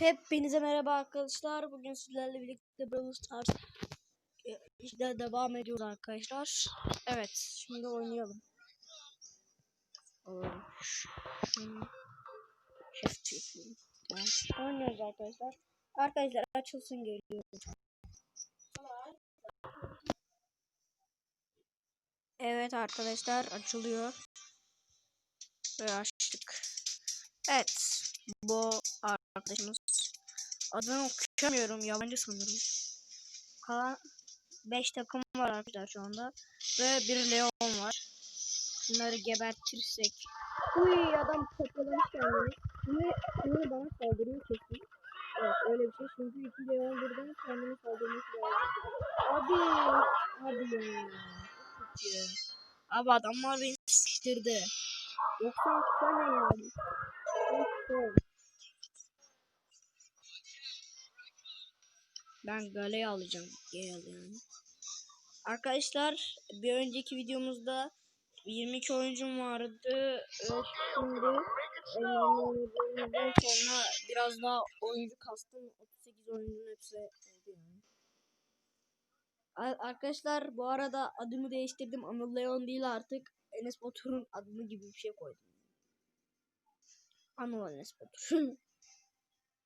Hepinize merhaba arkadaşlar. Bugün sizlerle birlikte Brawl Stars e, işte devam ediyoruz arkadaşlar. Evet, şimdi oynayalım. Oynuyoruz arkadaşlar. Arkadaşlar açılsın geliyor. Evet arkadaşlar açılıyor. Ve açtık. Evet. Bu arkadaşımız. Adını okuyamıyorum. Yabancı sanırım. Kalan 5 takım var arkadaşlar şu anda. Ve bir Leon var. Bunları gebertirsek. Uy adam kopyalamış kendini. Şimdi, şimdi bana saldırıyor kesin. Evet öyle bir şey. Çünkü iki Leon birden kendini saldırması lazım. Abi. Abi ya. Abi adamlar beni sıkıştırdı. Yoksa ne yani? Yoksa. Ben Gale'yi alacağım. Gale yani. Arkadaşlar bir önceki videomuzda 22 oyuncum vardı. Şimdi oyunlardan sonra biraz daha oyuncu kastım. 38 oyuncunun hepsi oldu yani. Ar- Arkadaşlar bu arada adımı değiştirdim. Anıl Leon değil artık. Enes Batur'un adını gibi bir şey koydum. Anıl Enes Batur.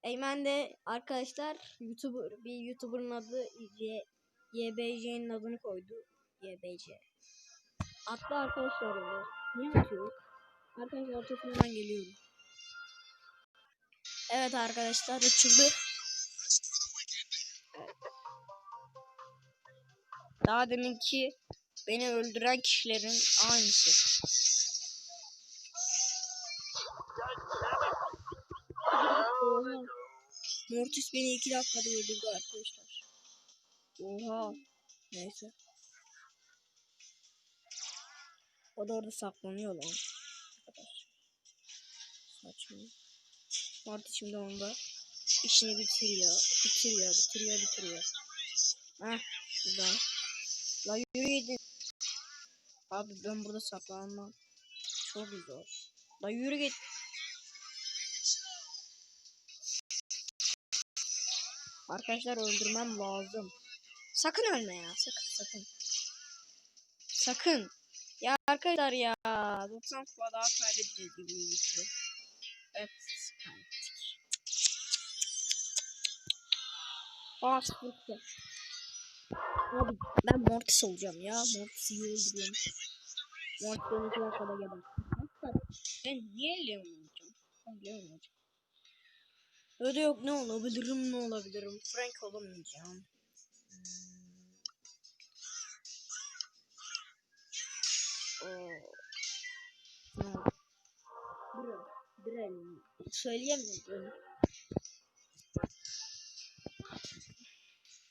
Eymen de arkadaşlar YouTuber bir YouTuber'ın adı Y- YBC'nin adını koydu. YBC. Atlı arkadaşlar bu. Niye atıyor? Arkadaşlar ortasından geliyorum. Evet arkadaşlar açıldı. Daha deminki beni öldüren kişilerin aynısı. Oha. Mortis beni iki dakikada öldürdü arkadaşlar. Oha. Neyse. O da orada saklanıyor lan. Saçma. Mortis şimdi onda işini bitiriyor. Bitiriyor, bitiriyor, bitiriyor. Heh, güzel. La yürü gidin. Abi ben burada saklanmam. Çok zor. La yürü git. Arkadaşlar öldürmem lazım. Sakın ölme ya. Sakın sakın. Sakın. Ya arkadaşlar ya. 90 kupa daha kaybedeceğiz gibi gözüküyor. Evet. Kaybettik. Aa sıfır kupa. Abi ben Mortis olacağım ya. Mortis'i öldürüyorum. Mortis beni iki dakikada gebertti. Ben niye Leon olacağım? Ben Leon olacağım. Öyle yok ne olabilirim ne olabilirim. Frank olamayacağım. Hmm. Oo. Bro. Bren. Söyleyemiyorum.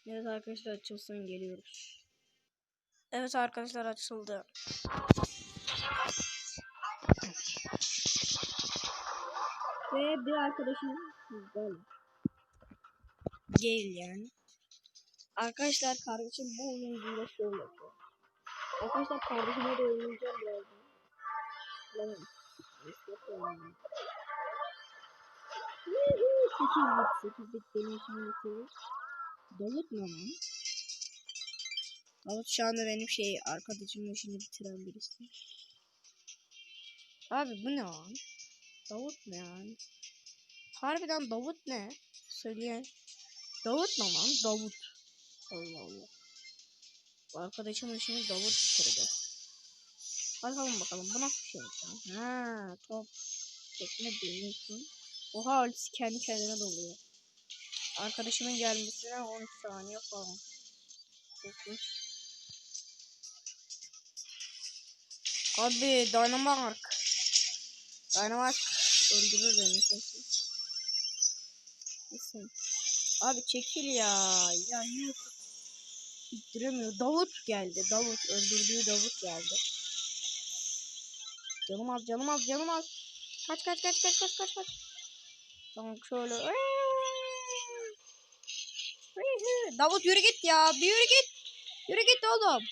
Evet arkadaşlar açılsın geliyoruz. Evet arkadaşlar açıldı. Ve bir arkadaşım böyle. Gale yani. Arkadaşlar kardeşim bu oyuncuyla şöyle yapıyor. Arkadaşlar kardeşime de oynayacağım birazdan. Bilemem. Neyse oynayayım. Sekizlik, sekizlik benim için yetiyor. Davut mu lan? Davut şu anda benim şey arkadaşımın işini bitiren birisi. Abi bu ne lan? Davut ne yani? Harbiden Davut ne? Söyleyen. Davut ne lan? Davut. Allah Allah. Bu arkadaşımın işini Davut bitirdi. Bakalım bakalım bu nasıl bir şey ya? Ha top. Tekne biliyorsun. Oha ultisi kendi kendine doluyor. Arkadaşımın gelmesine 13 saniye falan. 9. Abi Dynamite. Dynamite öldürür beni kesin. Kesin. Abi çekil ya. Ya yok. İttiremiyor. Davut geldi. Davut. Öldürdüğü Davut geldi. Canım az canım az canım az. Kaç kaç kaç kaç kaç kaç kaç. Tamam şöyle. Davut yürü git ya. Bir yürü git. Yürü git oğlum.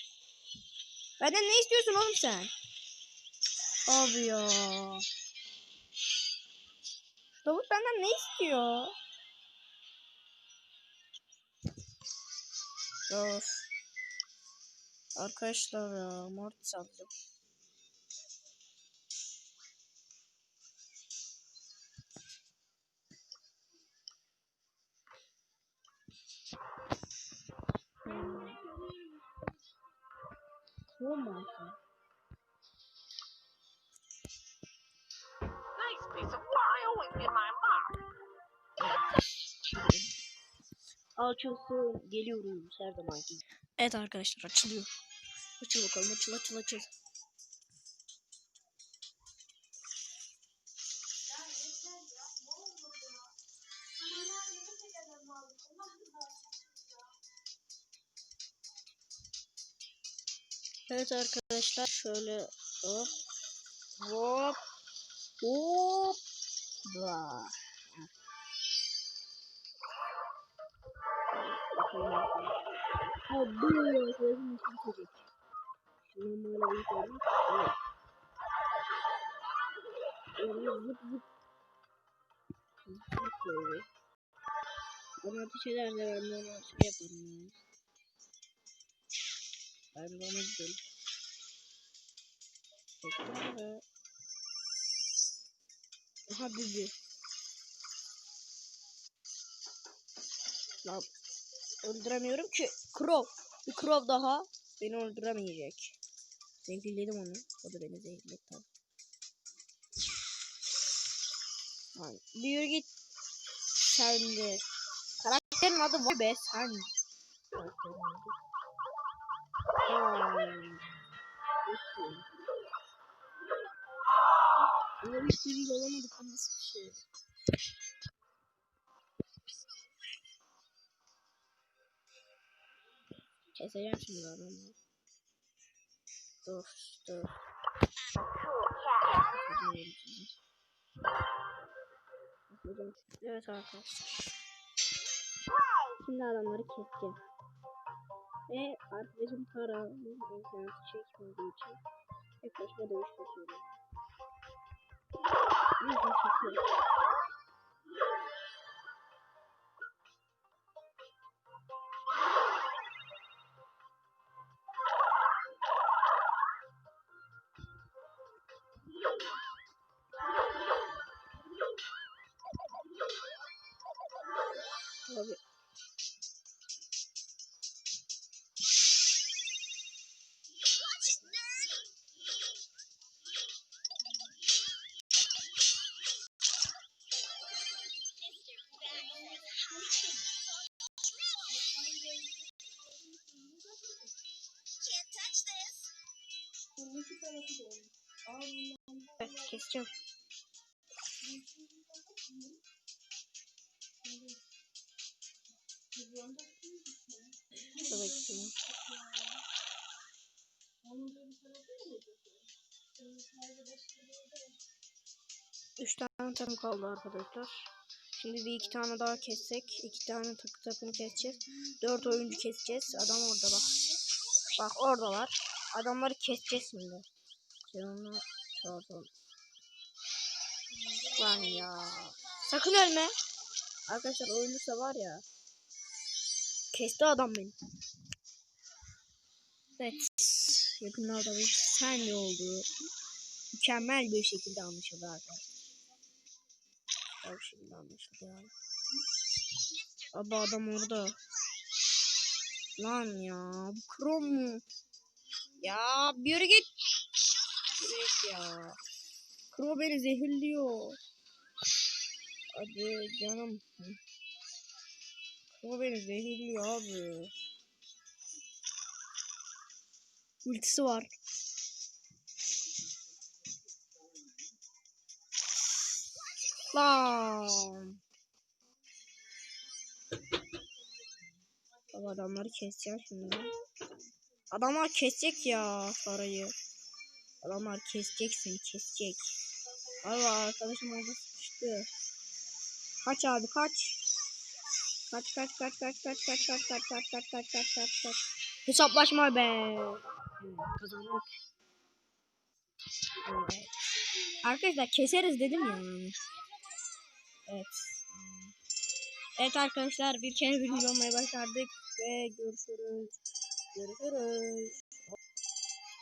Benden ne istiyorsun oğlum sen? Abi ya. Davut benden ne istiyor? Of. Arkadaşlar ya Mortis alacağım. Hmm. Como? Açılsın. Geliyoruz her zamanki. Evet arkadaşlar açılıyor. Açıl bakalım açıl açıl açıl. Evet arkadaşlar şöyle hop hop hop bla. Ha arkadaşım nasıl bitecek? Şundan böyle bir böyle. Ateş ederse ben de ona şey yaparım yani. Ben de ona gidelim. Tekrar. Aha dizi. Lan öldüremiyorum ki. Crow. Bir Crow daha beni öldüremeyecek. Zehirledim onu. O da beni zehirledi tabii. Lan bir yürü git. Sen de. Karakterin adı var be sen. Hmm. Ama bir sürü olamadık. Nasıl bir şey? Keseceğim şimdi adamı. Dur dur. Evet arkadaşlar. Şimdi adamları keseceğim. Ve arkadaşım para internet çekmediği için tek başıma dövüş. Yüzüm çekiyor. Keseceğim. Dur bakayım. Üç tane takım kaldı arkadaşlar. Şimdi bir iki tane daha kessek. iki tane takı takım keseceğiz. Dört oyuncu keseceğiz. Adam orada bak. Bak oradalar. Adamları keseceğiz şimdi. Canını çağıralım. Lan ya. Sakın ölme. Arkadaşlar ölürse var ya. Kesti adam beni. Evet. Yakınlarda bir saniye oldu. Mükemmel bir şekilde anlaşıldı arkadaşlar. Bir şekilde anlaşıldı yani. Abi adam orada. Lan ya. Bu krom mu? Ya bir yürü git. Yürü git ya. Kro beni zehirliyor. Hadi canım. Kro beni zehirliyor abi. Ultisi var. Lan. Baba adamları keseceğim şimdi. Adamlar kesecek ya parayı. Adamlar kesecek seni kesecek. Abi arkadaşım orada sıkıştı. Kaç abi kaç. Kaç kaç kaç kaç kaç kaç kaç kaç kaç kaç kaç kaç kaç kaç. Hesaplaşma be. Hmm, Kazandık. Evet. Arkadaşlar keseriz dedim ya. Evet. Hmm. Evet arkadaşlar bir kere birinci olmayı başardık ve görüşürüz. Görüşürüz.